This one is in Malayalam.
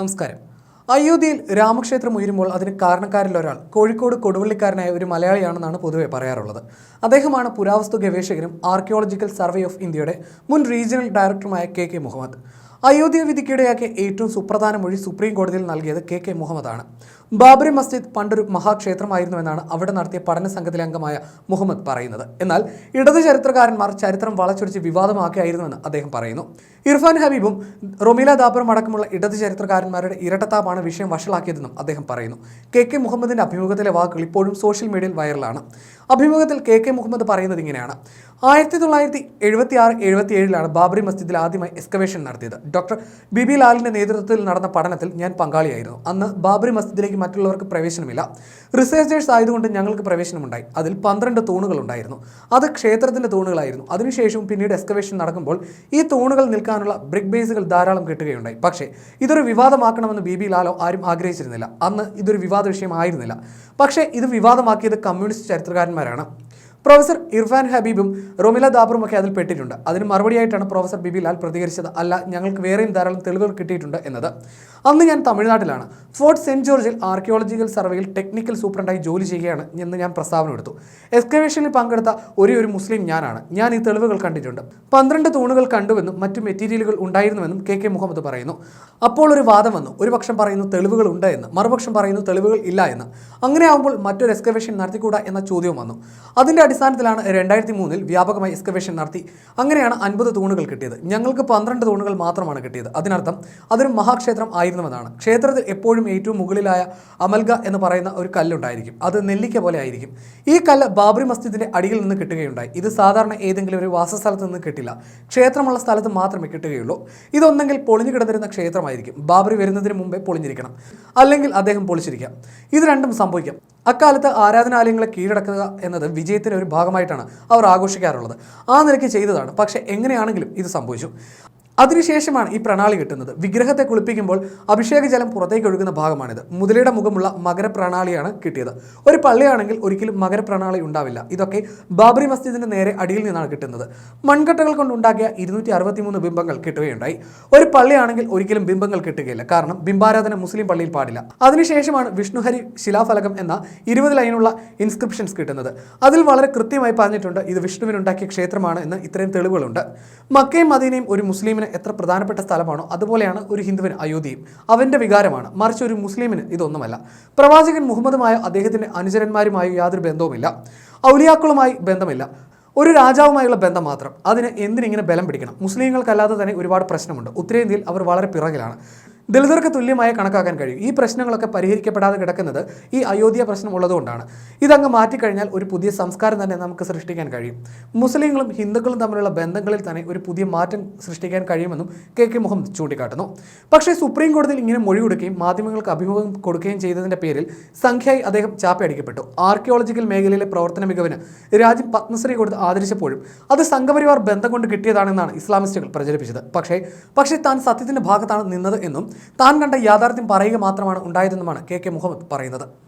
നമസ്കാരം. അയോധ്യയിൽ രാമക്ഷേത്രം ഉയരുമ്പോൾ അതിന് കാരണക്കാരിൽ ഒരാൾ കോഴിക്കോട് കൊടുവള്ളിക്കാരനായ ഒരു മലയാളിയാണെന്നാണ് പൊതുവെ പറയാറുള്ളത്. അദ്ദേഹമാണ് പുരാവസ്തു ഗവേഷകനും ആർക്കിയോളജിക്കൽ സർവേ ഓഫ് ഇന്ത്യയുടെ മുൻ റീജിയണൽ ഡയറക്ടറുമായ കെ കെ മുഹമ്മദ്. അയോധ്യ വിധിക്കിടയാക്കിയ ഏറ്റവും സുപ്രധാന മൊഴി സുപ്രീം കോടതിയിൽ നൽകിയത് കെ കെ മുഹമ്മദാണ്. ബാബറി മസ്ജിദ് പണ്ടൊരു മഹാക്ഷേത്രമായിരുന്നുവെന്നാണ് അവിടെ നടത്തിയ പഠന സംഘത്തിലെ അംഗമായ മുഹമ്മദ് പറയുന്നത്. എന്നാൽ ഇടത് ചരിത്രകാരന്മാർ ചരിത്രം വളച്ചൊടിച്ച് വിവാദമാക്കിയായിരുന്നുവെന്ന് അദ്ദേഹം പറയുന്നു. ഇർഫാൻ ഹബീബും റൊമീല ദാബറും അടക്കമുള്ള ഇടത് ചരിത്രകാരന്മാരുടെ ഇരട്ടത്താപ്പാണ് വിഷയം വഷളാക്കിയതെന്നും അദ്ദേഹം പറയുന്നു. കെ കെ മുഹമ്മദിന്റെ അഭിമുഖത്തിലെ വാക്കുകൾ ഇപ്പോഴും സോഷ്യൽ മീഡിയയിൽ വൈറലാണ്. അഭിമുഖത്തിൽ കെ കെ മുഹമ്മദ് പറയുന്നത് ഇങ്ങനെയാണ്. ആയിരത്തി തൊള്ളായിരത്തി എഴുപത്തി ആറ് എഴുപത്തി ഏഴിലാണ് ബാബറി മസ്ജിദിൽ ആദ്യമായി എക്സ്കവേഷൻ നടത്തിയത്. ഡോക്ടർ ബിബി ലാലിന്റെ നേതൃത്വത്തിൽ നടന്ന പഠനത്തിൽ ഞാൻ പങ്കാളിയായിരുന്നു. അന്ന് ബാബറി മസ്ജിദിലേക്ക് മറ്റുള്ളവർക്ക് പ്രവേശനമില്ല. റിസർച്ചേഴ്സ് ആയതുകൊണ്ട് ഞങ്ങൾക്ക് പ്രവേശനമുണ്ടായി. അതിൽ പന്ത്രണ്ട് തൂണുകൾ ഉണ്ടായിരുന്നു. അത് ക്ഷേത്രത്തിന്റെ തൂണുകളായിരുന്നു. അതിനുശേഷം പിന്നീട് എക്സ്കവേഷൻ നടക്കുമ്പോൾ ഈ തൂണുകൾ നിൽക്കാനുള്ള ബ്രിക് ബേസുകൾ ധാരാളം കിട്ടുകയുണ്ടായി. പക്ഷേ ഇതൊരു വിവാദമാക്കണമെന്ന് ബി ബി ലാലോ ആരും ആഗ്രഹിച്ചിരുന്നില്ല. അന്ന് ഇതൊരു വിവാദ വിഷയമായിരുന്നില്ല. പക്ഷേ ഇത് വിവാദമാക്കിയത് കമ്മ്യൂണിസ്റ്റ് ചരിത്രകാരന്മാരാണ്. പ്രൊഫസർ ഇർഫാൻ ഹബീബും റൊമില ദാബറും ഒക്കെ അതിൽ പെട്ടിട്ടുണ്ട്. അതിന് മറുപടിയായിട്ടാണ് പ്രൊഫസർ ബിബി ലാൽ പ്രതികരിച്ചത്. അല്ല ഞങ്ങൾക്ക് വേറെയും ധാരാളം തെളിവുകൾ കിട്ടിയിട്ടുണ്ട് എന്നത്. അന്ന് ഞാൻ തമിഴ്നാട്ടിലാണ്. ഫോർട്ട് സെന്റ് ജോർജിൽ ആർക്കിയോളജിക്കൽ സർവേയിൽ ടെക്നിക്കൽ സൂപ്രണ്ടായി ജോലി ചെയ്യുകയാണ് എന്ന് ഞാൻ പ്രസ്താവന എടുത്തു. എക്സ്കവേഷനിൽ പങ്കെടുത്ത ഒരേ ഒരു മുസ്ലിം ഞാനാണ്. ഞാൻ ഈ തെളിവുകൾ കണ്ടിട്ടുണ്ട്. പന്ത്രണ്ട് തൂണുകൾ കണ്ടുവെന്നും മറ്റു മെറ്റീരിയലുകൾ ഉണ്ടായിരുന്നുവെന്നും കെ കെ മുഹമ്മദ് പറയുന്നു. അപ്പോൾ ഒരു വാദം വന്നു. ഒരു പക്ഷം പറയുന്നു തെളിവുകൾ ഉണ്ട് എന്ന്. മറുപക്ഷം പറയുന്നു തെളിവുകൾ ഇല്ല എന്ന്. അങ്ങനെ ആകുമ്പോൾ മറ്റൊരു എക്സ്കവേഷൻ നടത്തിക്കൂടാ എന്ന ചോദ്യവും വന്നു. അതിന്റെ അടിസ്ഥാനത്തിലാണ് രണ്ടായിരത്തി മൂന്നിൽ വ്യാപകമായി എക്സ്കവേഷൻ നടത്തി. അങ്ങനെയാണ് അൻപത് തൂണുകൾ കിട്ടിയത്. ഞങ്ങൾക്ക് പന്ത്രണ്ട് തൂണുകൾ മാത്രമാണ് കിട്ടിയത്. അതിനർത്ഥം അതൊരു മഹാക്ഷേത്രം ആയിരുന്നുവെന്നാണ് ക്ഷേത്രത്തിൽ എപ്പോഴും ഏറ്റവും മുകളിലായ അമൽഗ എന്ന് പറയുന്ന ഒരു കല്ലുണ്ടായിരിക്കും. അത് നെല്ലിക്ക പോലെ ആയിരിക്കും. ഈ കല്ല് ബാബറി മസ്ജിദിന്റെ അടിയിൽ നിന്ന് കിട്ടുകയുണ്ടായി. ഇത് സാധാരണ ഏതെങ്കിലും ഒരു വാസസ്ഥലത്ത് നിന്ന് കിട്ടില്ല. ക്ഷേത്രമുള്ള സ്ഥലത്ത് മാത്രമേ കിട്ടുകയുള്ളൂ. ഇതൊന്നെങ്കിൽ പൊളിഞ്ഞു കിടന്നിരുന്ന ക്ഷേത്രമായിരിക്കും. ബാബറി വരുന്നതിന് മുമ്പേ പൊളിഞ്ഞിരിക്കണം. അല്ലെങ്കിൽ അദ്ദേഹം പൊളിച്ചിരിക്കാം. ഇത് രണ്ടും സംഭവിക്കാം. അക്കാലത്ത് ആരാധനാലയങ്ങളെ കീഴടക്കുക എന്നത് വിജയത്തിന്റെ ഒരു ഭാഗമായിട്ടാണ് അവർ ആഘോഷിക്കാറുള്ളത്. ആ നിലയ്ക്ക് ചെയ്തതാണ്. പക്ഷേ എങ്ങനെയാണെങ്കിലും ഇത് സംഭവിച്ചു. അതിനുശേഷമാണ് ഈ പ്രണാളി കിട്ടുന്നത്. വിഗ്രഹത്തെ കുളിപ്പിക്കുമ്പോൾ അഭിഷേക ജലം പുറത്തേക്ക് ഒഴുകുന്ന ഭാഗമാണിത്. മുതലയുടെ മുഖമുള്ള മകരപ്രണാളിയാണ് കിട്ടിയത്. ഒരു പള്ളിയാണെങ്കിൽ ഒരിക്കലും മകരപ്രണാളി ഉണ്ടാവില്ല. ഇതൊക്കെ ബാബറി മസ്ജിദിന്റെ നേരെ അടിയിൽ നിന്നാണ് കിട്ടുന്നത്. മൺകട്ടകൾ കൊണ്ടുണ്ടാക്കിയ ഇരുന്നൂറ്റി അറുപത്തിമൂന്ന് ബിംബങ്ങൾ കിട്ടുകയുണ്ടായി. ഒരു പള്ളിയാണെങ്കിൽ ഒരിക്കലും ബിംബങ്ങൾ കിട്ടുകയില്ല. കാരണം ബിംബാരാധന മുസ്ലിം പള്ളിയിൽ പാടില്ല. അതിനുശേഷമാണ് വിഷ്ണുഹരി ശിലാഫലകം എന്ന ഇരുപത് ലൈനുള്ള ഇൻസ്ക്രിപ്ഷൻസ് കിട്ടുന്നത്. അതിൽ വളരെ കൃത്യമായി പറഞ്ഞിട്ടുണ്ട് ഇത് വിഷ്ണുവിനുണ്ടാക്കിയ ക്ഷേത്രമാണ് എന്ന് ഇത്രയും തെളിവുകളുണ്ട്. മക്കയും മദീനയും ഒരു മുസ്ലിമിന് എത്ര പ്രധാനപ്പെട്ട സ്ഥലമാണോ അതുപോലെയാണ് ഒരു ഹിന്ദുവിന് അയോധ്യയും. അവന്റെ വികാരമാണ്. മറിച്ച് ഒരു മുസ്ലിമിന് ഇതൊന്നുമല്ല. പ്രവാചകൻ മുഹമ്മദുമായോ അദ്ദേഹത്തിന്റെ അനുചരന്മാരുമായി യാതൊരു ബന്ധവുമില്ല. ഔലിയാക്കളുമായി ബന്ധമില്ല. ഒരു രാജാവുമായുള്ള ബന്ധം മാത്രം. അതിന് എന്തിനിങ്ങനെ ബലം പിടിക്കണം? മുസ്ലിങ്ങൾക്കല്ലാതെ തന്നെ ഒരുപാട് പ്രശ്നമുണ്ട്. ഉത്തരേന്ത്യയിൽ അവർ വളരെ പിറകിലാണ്. ദളിതർക്ക് തുല്യമായി കണക്കാക്കാൻ കഴിയും. ഈ പ്രശ്നങ്ങളൊക്കെ പരിഹരിക്കപ്പെടാതെ കിടക്കുന്നത് ഈ അയോധ്യ പ്രശ്നം ഉള്ളതുകൊണ്ടാണ്. ഇതങ്ങ് മാറ്റിക്കഴിഞ്ഞാൽ ഒരു പുതിയ സംസ്കാരം തന്നെ നമുക്ക് സൃഷ്ടിക്കാൻ കഴിയും. മുസ്ലിങ്ങളും ഹിന്ദുക്കളും തമ്മിലുള്ള ബന്ധങ്ങളിൽ തന്നെ ഒരു പുതിയ മാറ്റം സൃഷ്ടിക്കാൻ കഴിയുമെന്നും കെ കെ മുഹമ്മദ് ചൂണ്ടിക്കാട്ടുന്നു. പക്ഷേ സുപ്രീം കോടതിയിൽ ഇങ്ങനെ മൊഴി കൊടുക്കുകയും മാധ്യമങ്ങൾക്ക് അഭിമുഖം കൊടുക്കുകയും ചെയ്തതിന്റെ പേരിൽ സംഖ്യയായി അദ്ദേഹം ചാപ്പയടിക്കപ്പെട്ടു. ആർക്കിയോളജിക്കൽ മേഖലയിലെ പ്രവർത്തന മികവിന് രാജ്യം പത്മശ്രീ കൊടുത്ത് ആദരിച്ചപ്പോഴും അത് സംഘപരിവാർ ബന്ധം കൊണ്ട് കിട്ടിയതാണെന്നാണ് ഇസ്ലാമിസ്റ്റുകൾ പ്രചരിപ്പിച്ചത്. പക്ഷേ പക്ഷേ താൻ സത്യത്തിന്റെ ഭാഗത്താണ് നിന്നത് എന്നും താൻ കണ്ട യാഥാർത്ഥ്യം പറയുക മാത്രമാണ് ഉണ്ടായതെന്നുമാണ് കെ കെ മുഹമ്മദ് പറയുന്നത്.